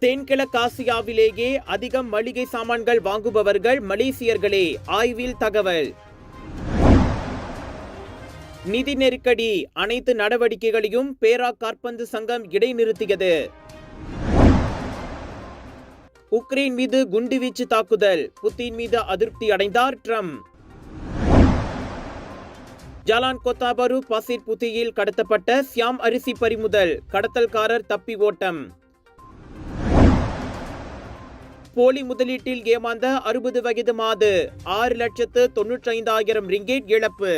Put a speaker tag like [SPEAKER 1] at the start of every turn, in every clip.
[SPEAKER 1] தென்கிழக்காசியாவிலேயே அதிகம் மளிகை சாமான்கள் வாங்குபவர்கள் மலேசியர்களே ஆய்வில் தகவல். நிதி நெருக்கடி அனைத்து நடவடிக்கைகளையும் பேரா காற்பந்து சங்கம் இடைநிறுத்தியது. உக்ரைன் மீது குண்டுவீச்சு தாக்குதல் புத்தின் மீது அதிருப்தி அடைந்தார் ட்ரம்ப். ஜலான் கொத்தாபரு பசிர் புத்தியில் கடத்தப்பட்ட சியாம் அரிசி பறிமுதல் கடத்தல்காரர் தப்பி ஓட்டம். போலி முதலீட்டில் ஏமாந்த அறுபது வயது மாது ஆறு லட்சத்து தொன்னூற்றி ஐந்தாயிரம் ரிங்கேட் இழப்பு.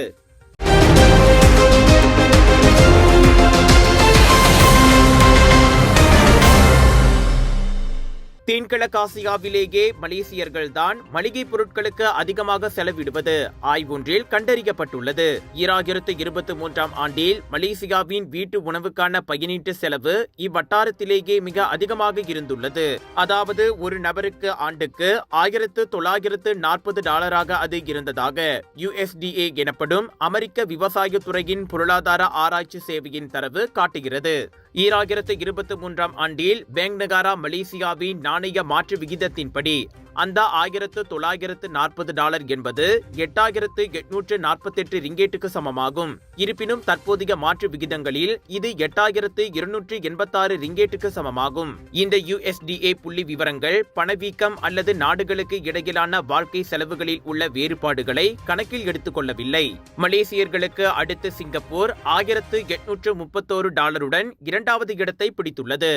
[SPEAKER 1] தென்கிழக்காசியாவிலேயே மலேசியர்கள்தான் மளிகை பொருட்களுக்கு அதிகமாக செலவிடுவது. ஆய்வொன்றில் கண்டறியப்பட்டுள்ளது. ஈராயிரத்து இருபத்தி மூன்றாம் ஆண்டில் மலேசியாவின் வீட்டு உணவுக்கான பயனீட்டு செலவு இவ்வட்டாரத்திலேயே மிக அதிகமாக இருந்துள்ளது. அதாவது ஒரு நபருக்கு ஆண்டுக்கு ஆயிரத்து தொள்ளாயிரத்து நாற்பது டாலராக அது இருந்ததாக யுஎஸ்டிஏ எனப்படும் அமெரிக்க விவசாய துறையின் பொருளாதார ஆராய்ச்சி சேவையின் தரவு காட்டுகிறது. ஈராயிரத்து இருபத்தி மூன்றாம் ஆண்டில் பேங்க் நகாரா மலேசியாவின் நாணய மாற்று விகிதத்தின்படி அந்த ஆயிரத்து தொள்ளாயிரத்து நாற்பது டாலர் என்பது எட்டாயிரத்து எட்நூற்று நாற்பத்தெட்டு ரிங்கேட்டுக்கு சமமாகும். இருப்பினும் தற்போதைய மாற்று விகிதங்களில் இது எட்டாயிரத்து இருநூற்று எண்பத்தாறு ரிங்கேட்டுக்கு சமமாகும். இந்த யுஎஸ்டிஏ புள்ளி விவரங்கள் பணவீக்கம் அல்லது நாடுகளுக்கு இடையிலான வாழ்க்கை செலவுகளில் உள்ள வேறுபாடுகளை கணக்கில் எடுத்துக்கொள்ளவில்லை. மலேசியர்களுக்கு அடுத்து சிங்கப்பூர் ஆயிரத்து எட்நூற்று முப்பத்தோரு டாலருடன் இரண்டாவது இடத்தை பிடித்துள்ளது.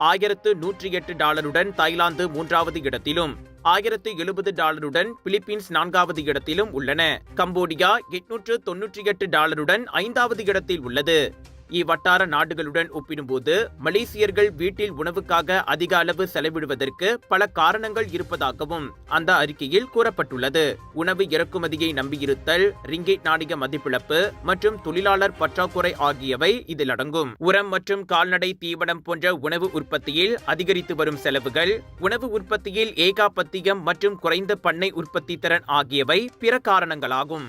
[SPEAKER 1] ஆயிரத்து நூற்றி எட்டு டாலருடன் தாய்லாந்து மூன்றாவது இடத்திலும் ஆயிரத்து எழுபது டாலருடன் பிலிப்பீன்ஸ் நான்காவது இடத்திலும் உள்ளன. கம்போடியா எட்நூற்று தொன்னூற்றி எட்டு டாலருடன் ஐந்தாவது இடத்தில் உள்ளது. இவ்வட்டார நாடுகளுடன் ஒப்பிடும்போது மலேசியர்கள் வீட்டில் உணவுக்காக அதிக அளவு செலவிடுவதற்கு பல காரணங்கள் இருப்பதாகவும் அந்த அறிக்கையில் கூறப்பட்டுள்ளது. உணவு இறக்குமதியை நம்பியிருத்தல் ரிங்கிட் நாணய மதிப்பிழப்பு மற்றும் தொழிலாளர் பற்றாக்குறை ஆகியவை இதில் அடங்கும். உரம் மற்றும் கால்நடை தீவனம் போன்ற உணவு உற்பத்தியில் அதிகரித்து வரும் செலவுகள் உணவு உற்பத்தியில் ஏகாபத்தியம் மற்றும் குறைந்த பண்ணை உற்பத்தி திறன் ஆகியவை பிற காரணங்களாகும்.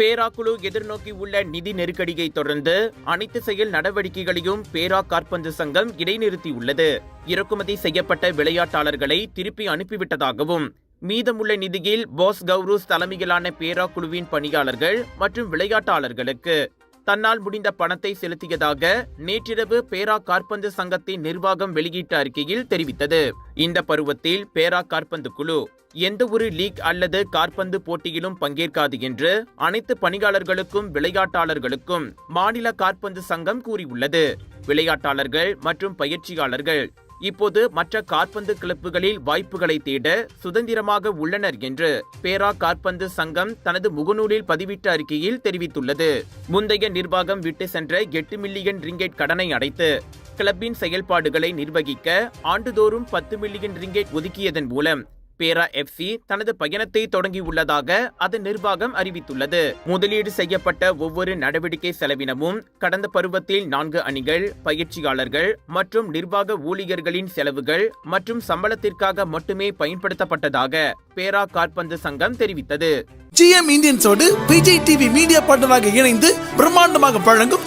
[SPEAKER 1] பேராக்குழு குழு எதிர்நோக்கியுள்ள நிதி நெருக்கடியை தொடர்ந்து அனைத்து செயல் நடவடிக்கைகளையும் பேரா காற்பந்து சங்கம் இடைநிறுத்தியுள்ளது. இறக்குமதி செய்யப்பட்ட விளையாட்டாளர்களை திருப்பி அனுப்பிவிட்டதாகவும் மீதமுள்ள நிதியில் போஸ் கௌரூஸ் தலைமையிலான பேரா குழுவின் பணியாளர்கள் மற்றும் விளையாட்டாளர்களுக்கு தன்னால் முடிந்த பணத்தை செலுத்தியதாக நேற்றிரவு பேரா கார்பந்து சங்கத்தின் நிர்வாகம் வெளியிட்ட அறிக்கையில் தெரிவித்தது. இந்த பருவத்தில் பேரா கார்பந்து குழு எந்த ஒரு லீக் அல்லது கார்பந்து போட்டியிலும் பங்கேற்காது என்று அனைத்து பணியாளர்களுக்கும் விளையாட்டாளர்களுக்கும் மாநில கார்பந்து சங்கம் கூறியுள்ளது. விளையாட்டாளர்கள் மற்றும் பயிற்சியாளர்கள் இப்போது மற்ற காற்பந்து கிளப்புகளில் வாய்ப்புகளை தேட சுதந்திரமாக உள்ளனர் என்று பேரா காற்பந்து சங்கம் தனது முகநூலில் பதிவிட்ட அறிக்கையில் தெரிவித்துள்ளது. முந்தைய நிர்வாகம் விட்டு சென்ற எட்டு மில்லியன் ரிங்கெட் கடனை அடைத்து கிளப்பின் செயல்பாடுகளை நிர்வகிக்க ஆண்டுதோறும் பத்து மில்லியன் ரிங்கெட் ஒதுக்கியதன் மூலம் பேரா எஃப்சி தனது பயணத்தை தொடங்கியுள்ளதாக அதன் நிர்வாகம் அறிவித்துள்ளது. முதலீடு செய்யப்பட்ட ஒவ்வொரு நடவடிக்கை செலவினமும் கடந்த பருவத்தில் நான்கு அணிகள் பயிற்சியாளர்கள் மற்றும் நிர்வாக ஊழியர்களின் செலவுகள் மற்றும் சம்பளத்திற்காக மட்டுமே பயன்படுத்தப்பட்டதாக பேரா காற்பந்து சங்கம் தெரிவித்தது.
[SPEAKER 2] ஜிஎம் இந்தியன்ஸோடு விஜய் டிவி மீடியா பார்ட்னராக இணைந்து பிரம்மாண்டமாக வழங்கும்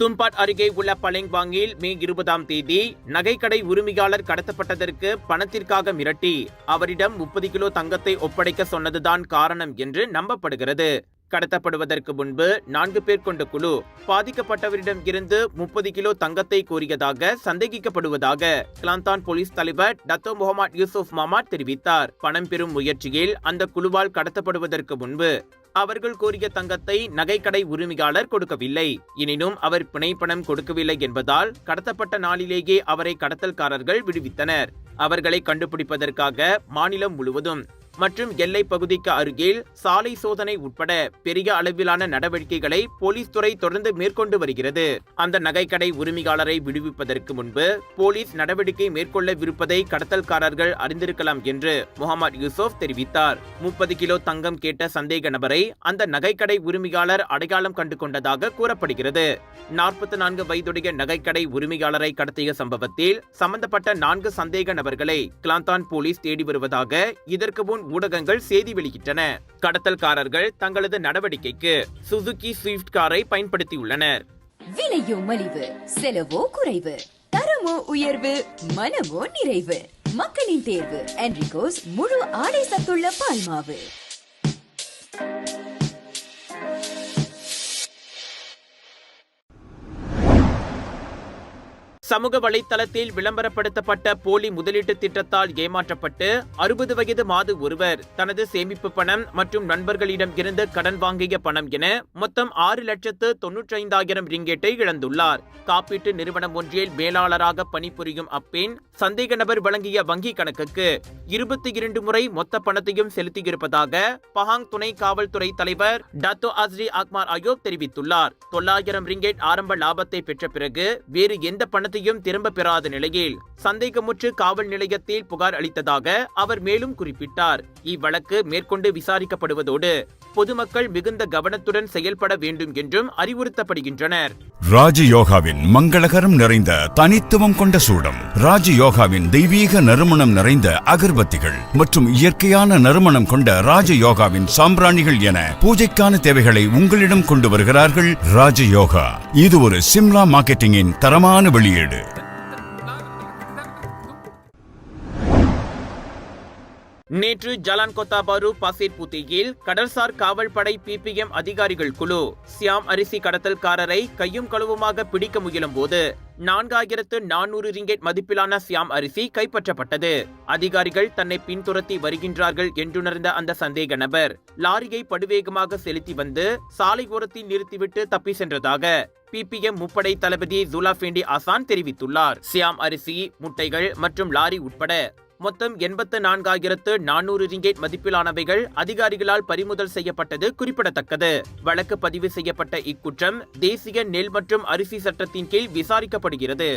[SPEAKER 1] துன்பாட் அருகே உள்ள பலெங்வாங்கில் மே இருபதாம் தேதி நகைக்கடை உரிமையாளர் கடத்தப்பட்டதற்கு பணத்திற்காக மிரட்டி. அவரிடம் முப்பது கிலோ தங்கத்தை ஒப்படைக்க சொன்னதுதான் காரணம் என்று நம்பப்படுகிறது. கடத்தப்படுவதற்கு முன்பு நான்கு பேர் கொண்ட குழு பாதிக்கப்பட்டவரிடம் இருந்து முப்பது கிலோ தங்கத்தை கோரியதாக சந்தேகிக்கப்படுவதாக கிளாந்தான் போலீஸ் தலைவர் டத்தோ முகமது யூசுப் மாமாட் தெரிவித்தார். பணம் பெறும் முயற்சியில் அந்த குழுவால் கடத்தப்படுவதற்கு முன்பு அவர்கள் கோரிய தங்கத்தை நகைக்கடை உரிமையாளர் கொடுக்கவில்லை. எனினும் அவர் பிணைப்பணம் கொடுக்கவில்லை என்பதால் கடத்தப்பட்ட நாளிலேயே அவரை கடத்தல்காரர்கள் விடுவித்தனர். அவர்களை கண்டுபிடிப்பதற்காக மாநிலம் முழுவதும் மற்றும் எல்லை பகுதிக்கு அருகில் சாலை சோதனை உட்பட பெரிய அளவிலான நடவடிக்கைகளை போலீஸ் துறை தொடர்ந்து மேற்கொண்டு வருகிறது. அந்த நகைக்கடை உரிமையாளரை விடுவிப்பதற்கு முன்பு போலீஸ் நடவடிக்கை மேற்கொள்ளவிருப்பதை கடத்தல்காரர்கள் அறிந்திருக்கலாம் என்று முகமது யூசுப் தெரிவித்தார். முப்பது கிலோ தங்கம் கேட்ட சந்தேக நபரை அந்த நகைக்கடை உரிமையாளர் அடையாளம் கண்டு கொண்டதாக கூறப்படுகிறது. நாற்பத்தி நான்கு வயதுடைய நகைக்கடை உரிமையாளரை கடத்திய சம்பவத்தில் சம்பந்தப்பட்ட நான்கு சந்தேக நபர்களை கிளாந்தான் போலீஸ் தேடி வருவதாக இதற்கு முன் ஊடகங்கள் செய்தி வெளியிட்டன. கடத்தல்காரர்கள் தங்களது நடவடிக்கைக்கு சுசுகி ஸ்விஃப்ட் காரை பயன்படுத்தியுள்ளனர்.
[SPEAKER 3] விலையோ மலிவு செலவோ குறைவு தரமோ உயர்வு மனமோ நிறைவு. மக்களின் தேர்வு என்ரிகோஸ் முழு ஆடை சத்துள்ள பால்மாவு.
[SPEAKER 1] சமூக வலைத்தளத்தில் விளம்பரப்படுத்தப்பட்ட போலி முதலீட்டு திட்டத்தால் ஏமாற்றப்பட்டு அறுபது வயது மாது ஒருவர் தனது சேமிப்பு பணம் மற்றும் நண்பர்களிடம் இருந்து கடன் வாங்கிய பணம் என மொத்தம் ஆறு லட்சத்து தொன்னூற்றி ஐந்தாயிரம் ரிங்கேட்டை இழந்துள்ளார். காப்பீட்டு நிறுவனம் ஒன்றில் மேலாளராக பணிபுரியும் அப்பெண் சந்தேக நபர் வழங்கிய வங்கி கணக்குக்கு இருபத்தி இரண்டு முறை மொத்த பணத்தையும் செலுத்தியிருப்பதாக பஹாங் துணை காவல்துறை தலைவர் டத்தோ அஸ்ரி அக்மார் அயோக் தெரிவித்துள்ளார். தொள்ளாயிரம் ரிங்கெட் ஆரம்ப லாபத்தை பெற்ற பிறகு வேறு எந்த பணத்தையும் திரும்ப பெறாத நிலையில் சந்தேகமுற்று காவல் நிலையத்தில் புகார் அளித்ததாக அவர் மேலும் குறிப்பிட்டார். இவ்வழக்கு மேற்கொண்டு விசாரிக்கப்படுவதோடு பொதுமக்கள் மிகுந்த கவனத்துடன் செயல்பட வேண்டும் என்றும் அறிவுறுத்தப்படுகின்றனர்.
[SPEAKER 4] ராஜயோகாவின் மங்களகரம் நிறைந்த தனித்துவம் கொண்ட சூடம். ராஜயோகாவின் தெய்வீக நறுமணம் நிறைந்த அகர்பத்திகள் மற்றும் இயற்கையான நறுமணம் கொண்ட ராஜயோகாவின் சாம்பிராணிகள் என பூஜைக்கான தேவைகளை உங்களிடம் கொண்டு வருகிறார்கள் ராஜயோகா இது ஒரு சிம்லா மார்க்கெட்டிங்கின் தரமான வெளியீடு.
[SPEAKER 1] நேற்று ஜலான் கொத்தாபாரு பசேட் புத்தியில் கடல்சார் காவல்படை பிபிஎம் அதிகாரிகள் குழு சியாம் அரிசி கடத்தல்காரரை கையும் களவுமாக பிடிக்க முயலும் போது நான்காயிரத்து நானூறு ரிங்கெட் மதிப்பிலான சியாம் அரிசி கைப்பற்றப்பட்டது. அதிகாரிகள் தன்னை பின்துரத்தி வருகின்றார்கள் என்றுணர்ந்த அந்த சந்தேக நபர் லாரியை படுவேகமாக செலுத்தி வந்து சாலை ஓரத்தில் நிறுத்திவிட்டு தப்பி சென்றதாக பிபிஎம் முப்படை தளபதி ஜுலாஃபேண்டி ஆசான் தெரிவித்துள்ளார். சியாம் அரிசி முட்டைகள் மற்றும் லாரி உட்பட மொத்தம் எண்பத்து நான்காயிரத்து நானூறு ரிங்கேட் மதிப்பிலானவைகள் அதிகாரிகளால் பறிமுதல் செய்யப்பட்டது குறிப்பிடத்தக்கது. வழக்கு பதிவு செய்யப்பட்ட இக்குற்றம் தேசிய நெல் மற்றும் அரிசி சட்டத்தின் கீழ் விசாரிக்கப்படுகிறது.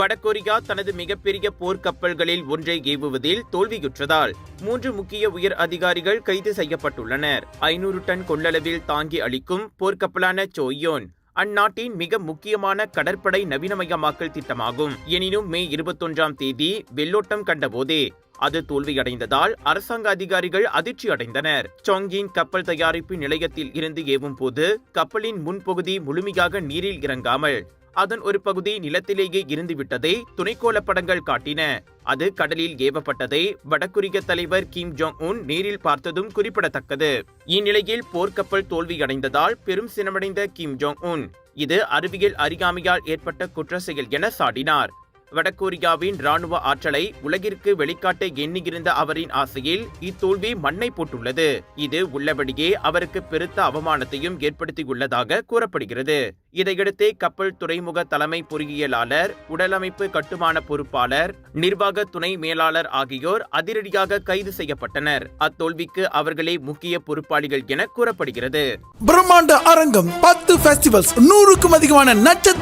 [SPEAKER 1] வடகொரியா தனது மிகப்பெரிய போர்க்கப்பல்களில் ஒன்றை ஏவுவதில் தோல்வியுற்றதால் மூன்று முக்கிய உயர் அதிகாரிகள் கைது செய்யப்பட்டுள்ளனர். ஐநூறு டன் கொள்ளளவில் தாங்கி அளிக்கும் போர்க்கப்பலான சோயோன் அந்நாட்டின் மிக முக்கியமான கடற்படை நவீனமயமாக்கல் திட்டமாகும். எனினும் மே இருபத்தொன்றாம் தேதி வெள்ளோட்டம் கண்டபோதே அது தோல்வியடைந்ததால் அரசாங்க அதிகாரிகள் அதிர்ச்சி அடைந்தனர். சொங்கின் கப்பல் தயாரிப்பு நிலையத்தில் இருந்து ஏவும் போது கப்பலின் முன்பகுதி முழுமையாக நீரில் இறங்காமல் அதன் ஒரு பகுதி நிலத்திலேயே இருந்துவிட்டதை துணைக்கோள படங்கள் காட்டின. அது கடலில் ஏவப்பட்டதை வடகொரிய தலைவர் கிம் ஜோங் உன் நேரில் பார்த்ததும் குறிப்பிடத்தக்கது. இந்நிலையில் போர்க்கப்பல் தோல்வியடைந்ததால் பெரும் சினமடைந்த கிம் ஜோங் உன். இது அறிவியல் அறியாமையால் ஏற்பட்ட குற்ற செயல் என சாடினார். வடகொரியாவின் ராணுவ ஆற்றலை உலகிற்கு வெளிக்காட்ட எண்ணியிருந்த அவரின் ஆசையில் இத்தோல்வி மண்ணை போட்டுள்ளது. இது உள்ளபடியே அவருக்கு பெருத்த அவமானத்தையும் ஏற்படுத்தியுள்ளதாக கூறப்படுகிறது. இதையடுத்தே கப்பல் துறைமுக தலைமை பொறியியலாளர் உடலமைப்பு கட்டுமான பொறுப்பாளர் நிர்வாக துணை மேலாளர் ஆகியோர் அதிரடியாக கைது செய்யப்பட்டனர். அத்தோல்விக்கு அவர்களே முக்கிய பொறுப்பாளிகள் என கூறப்படுகிறது.
[SPEAKER 2] பிரம்மாண்ட அரங்கம் பத்து பெஸ்டிவல்ஸ் நூறுக்கும் அதிகமான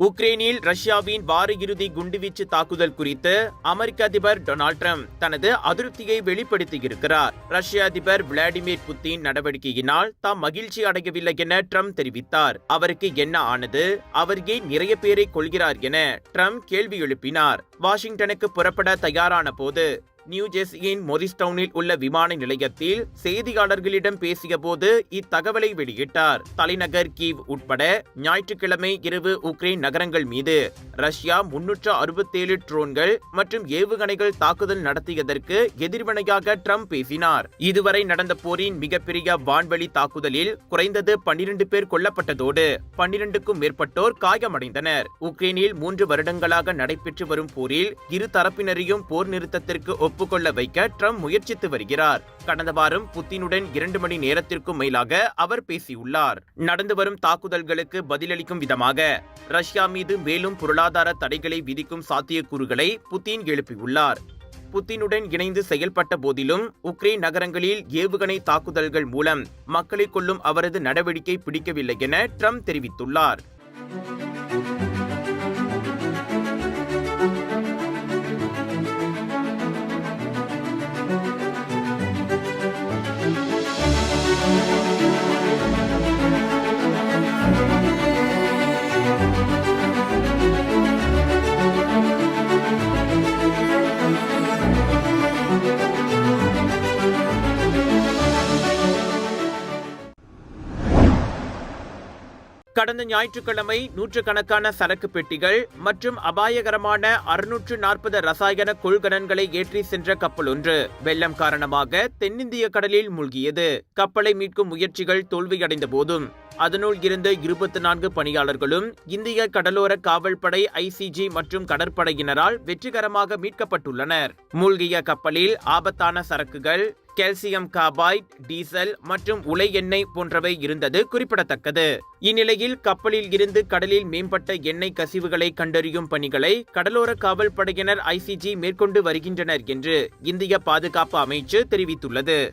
[SPEAKER 1] உக்ரைனில் ரஷ்யாவின் வார இறுதி குண்டுவீச்சு தாக்குதல் குறித்து அமெரிக்க அதிபர் டொனால்ட் ட்ரம்ப் தனது அதிருப்தியை வெளிப்படுத்தியிருக்கிறார். ரஷ்ய அதிபர் விளாடிமிர் புத்தின் நடவடிக்கையினால் தாம் மகிழ்ச்சி அடையவில்லை என ட்ரம்ப் தெரிவித்தார். அவருக்கு என்ன ஆனது? அவர் ஏன் நிறைய பேரை கொள்கிறார் என ட்ரம்ப் கேள்வி எழுப்பினார். வாஷிங்டனுக்கு புறப்பட தயாரான போது நியூ ஜெர்சியின் மொரிஸ்டவுனில் உள்ள விமான நிலையத்தில் செய்தியாளர்களிடம் பேசியபோது இத்தகவலை வெளியிட்டார். தலைநகர் கீவ் உட்பட ஞாயிற்றுக்கிழமை இரவு உக்ரைன் நகரங்கள் மீது ரஷ்யா முன்னூற்று அறுபத்தேழு ட்ரோன்கள் மற்றும் ஏவுகணைகள் தாக்குதல் நடத்தியதற்கு எதிர்வினையாக ட்ரம்ப் பேசினார். இதுவரை நடந்த போரின் மிகப்பெரிய வான்வெளி தாக்குதலில் குறைந்தது பன்னிரண்டு பேர் கொல்லப்பட்டதோடு பன்னிரண்டுக்கும் மேற்பட்டோர் காயமடைந்தனர். உக்ரைனில் மூன்று வருடங்களாக நடைபெற்று வரும் போரில் இரு தரப்பினரையும் போர் நிறுத்தத்திற்கு ஒப்புக்கொள்ள வைக்க ட்ரம்ப் முயற்சித்து வருகிறார். கடந்த வாரம் புத்தினுடன் இரண்டு மணி நேரத்திற்கும் மேலாக அவர் பேசியுள்ளார். நடந்து வரும் தாக்குதல்களுக்கு பதிலளிக்கும் விதமாக ரஷ்யா மீது மேலும் பொருளாதார தடைகளை விதிக்கும் சாத்தியக்கூறுகளை புத்தின் எழுப்பியுள்ளார். புத்தினுடன் இணைந்து செயல்பட்ட போதிலும் உக்ரைன் நகரங்களில் ஏவுகணை தாக்குதல்கள் மூலம் மக்களை கொள்ளும் அவரது நடவடிக்கை பிடிக்கவில்லை என ட்ரம்ப் தெரிவித்துள்ளார். கடந்த ஞாயிற்றுக்கிழமை நூற்றுக்கணக்கான சரக்கு பெட்டிகள் மற்றும் அபாயகரமான அறுநூற்று நாற்பது ரசாயன கொள்கலன்களை ஏற்றி சென்ற கப்பல் ஒன்று வெள்ளம் காரணமாக தென்னிந்திய கடலில் மூழ்கியது. கப்பலை மீட்கும் முயற்சிகள் தோல்வியடைந்த போதும் அதனுள் இருந்த இருபத்தி நான்கு பணியாளர்களும் இந்திய கடலோர காவல்படை ஐசிஜி மற்றும் கடற்படையினரால் வெற்றிகரமாக மீட்கப்பட்டுள்ளனர். மூழ்கிய கப்பலில் ஆபத்தான சரக்குகள் கால்சியம் காபாய்ட் டீசல் மற்றும் உலை எண்ணெய் போன்றவை இருந்தது குறிப்பிடத்தக்கது. இந்நிலையில் கப்பலில் இருந்து கடலில் மேம்பட்ட எண்ணெய் கசிவுகளை கண்டறியும் பணிகளை கடலோர காவல் படையினர் ஐசிஜி மேற்கொண்டு வருகின்றனர் என்று இந்திய பாதுகாப்பு அமைச்சு தெரிவித்துள்ளது.